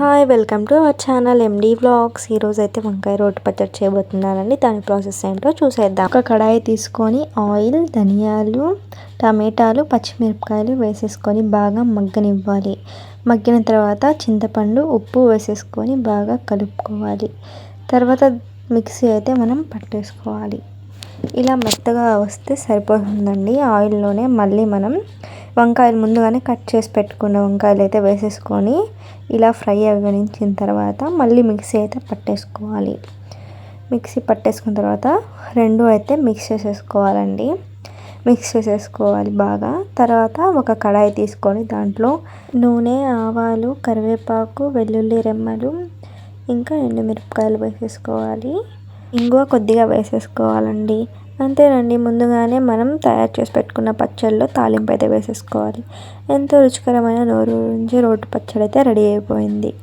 Hi welcome to our channel MD blogs ఈరోజు అయితే వంకాయ రోటి పచ్చడి చేయబోతున్నానండి. దాని ప్రాసెస్ ఏంటో చూసేద్దాం. ఒక కడాయి తీసుకొని ఆయిల్ ధనియాలు టమాటాలు పచ్చిమిరపకాయలు వేసేసుకొని బాగా మగ్గనివ్వాలి. మగ్గిన తర్వాత చింతపండు ఉప్పు వేసేసుకొని బాగా కలుపుకోవాలి. తర్వాత మిక్సీ అయితే మనం పట్టేసుకోవాలి. ఇలా మెత్తగా వస్తే సరిపోతుందండి. ఆయిల్లోనే మళ్ళీ మనం వంకాయలు ముందుగానే కట్ చేసి పెట్టుకున్న వంకాయలు అయితే వేసేసుకొని ఇలా ఫ్రై అవ్వనించిన తర్వాత మళ్ళీ మిక్సీ అయితే పట్టేసుకోవాలి. మిక్సీ పట్టేసుకున్న తర్వాత రెండు అయితే మిక్స్ చేసేసుకోవాలండి. మిక్స్ చేసేసుకోవాలి బాగా. తర్వాత ఒక కడాయి తీసుకొని దాంట్లో నూనె ఆవాలు కరివేపాకు వెల్లుల్లి రెమ్మలు ఇంకా ఎండుమిరపకాయలు వేసేసుకోవాలి. ఇంగువ కొద్దిగా వేసేసుకోవాలండి. అంతేనండి ముందుగానే మనం తయారు చేసి పెట్టుకున్న పచ్చళ్ళలో తాలింపు అయితే వేసేసుకోవాలి. ఎంతో రుచికరమైన నోరు నుంచి రోటి పచ్చడి అయితే రెడీ అయిపోయింది.